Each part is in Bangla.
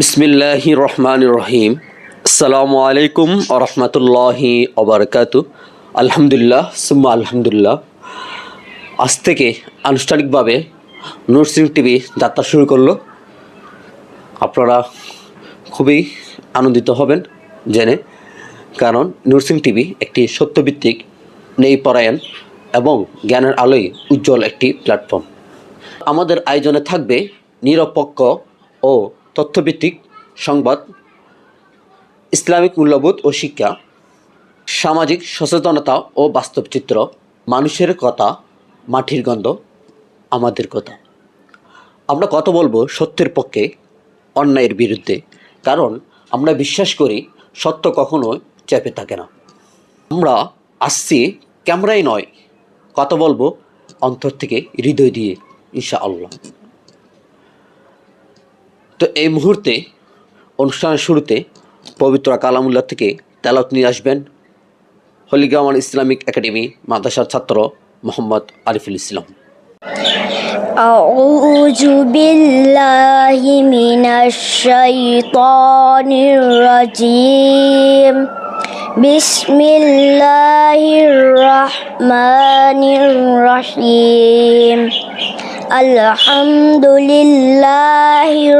বিসমিল্লাহি রহমান রহিম। আসসালামু আলাইকুম রহমতুল্লাহি ওবরকাত আলহামদুলিল্লাহ, সুম্মা আলহামদুলিল্লাহ। আজ থেকে আনুষ্ঠানিকভাবে নার্সিং টিভি যাত্রা শুরু করল। আপনারা খুবই আনন্দিত হবেন জেনে, কারণ নার্সিং টিভি একটি সত্যভিত্তিক নেই পরায়ণ এবং জ্ঞানের আলোয় উজ্জ্বল একটি প্ল্যাটফর্ম। আমাদের আয়োজনে থাকবে নিরপেক্ষ ও তথ্যভিত্তিক সংবাদ, ইসলামিক মূল্যবোধ ও শিক্ষা, সামাজিক সচেতনতা ও বাস্তব চিত্র মানুষের কথা, মাটির গন্ধ, আমাদের কথা। আমরা কথা বলব সত্যের পক্ষে, অন্যায়ের বিরুদ্ধে, কারণ আমরা বিশ্বাস করি সত্য কখনো চেপে থাকে না। আমরা আসছি ক্যামেরায় নয়, কথা বলব অন্তর থেকে হৃদয় দিয়ে ইনশা আল্লাহ তো এই মুহূর্তে অনুষ্ঠানের শুরুতে পবিত্র কালামুল্লাহ থেকে তেলাত নিয়ে আসবেন হলিগ্রামান ইসলামিক একাডেমি মাদ্রাসার ছাত্র মোহাম্মদ আরিফুল ইসলাম أعوذ بالله من الشيطان الرجيم بسم الله الرحمن الرحيم الحمد لله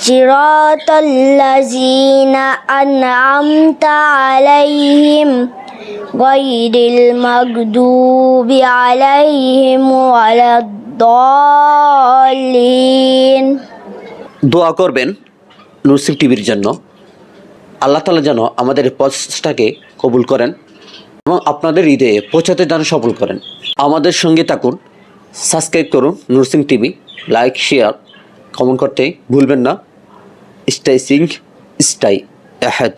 صراط الذين أنعمت عليهم غير المغضوب عليهم ولا الضالين দোয়া করবেন নুরসিং টিভির জন্য আল্লাহ তালা যেন আমাদের এই প্রচেষ্টাকে কবুল করেন এবং আপনাদের হৃদয়ে পৌঁছাতে যেন সফল করেন আমাদের সঙ্গে থাকুন সাবস্ক্রাইব করুন nursing TV like share Comment করতে ভুলবেন না। স্টাই সিং স্টাই অ্যাহেড